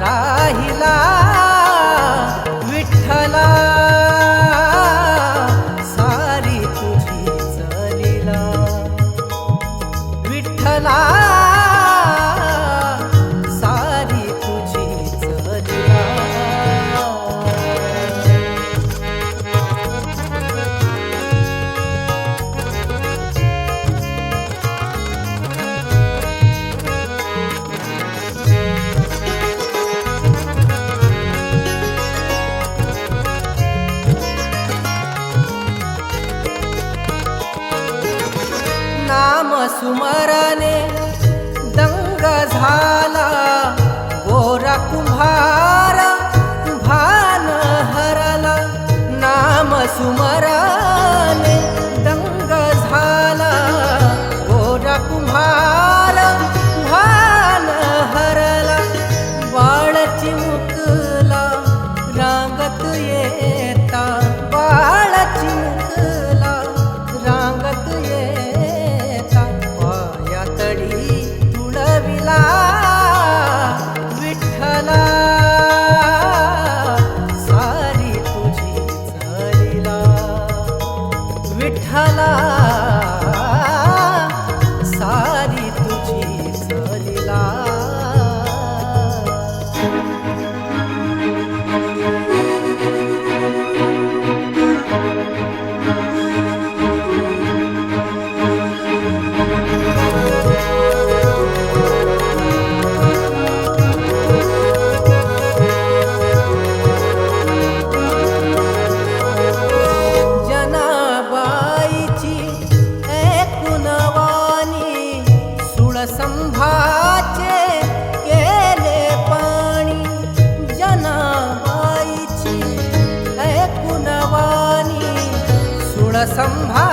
राहिला. नाम सुमरणे दंग झाला गोरा कुंभार भान हरला नाम सुमर ವಿಠಲಾ संभा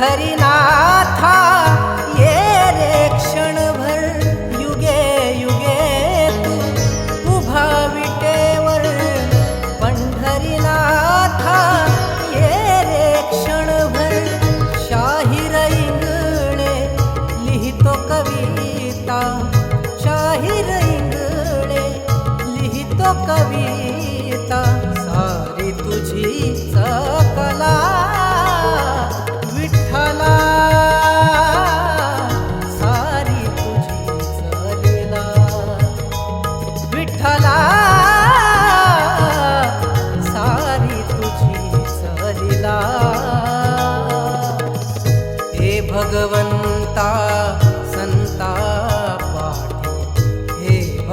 हरिनाथा ये रे क्षणभर युगे युगे तू उभा विटेवर पंढरीनाथा ये रे क्षणभर शाहिर इंगणे लिहितो कविता.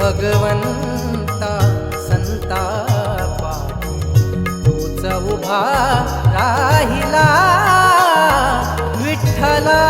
भगवंता संता तूच उभा राहिला विठ्ठला.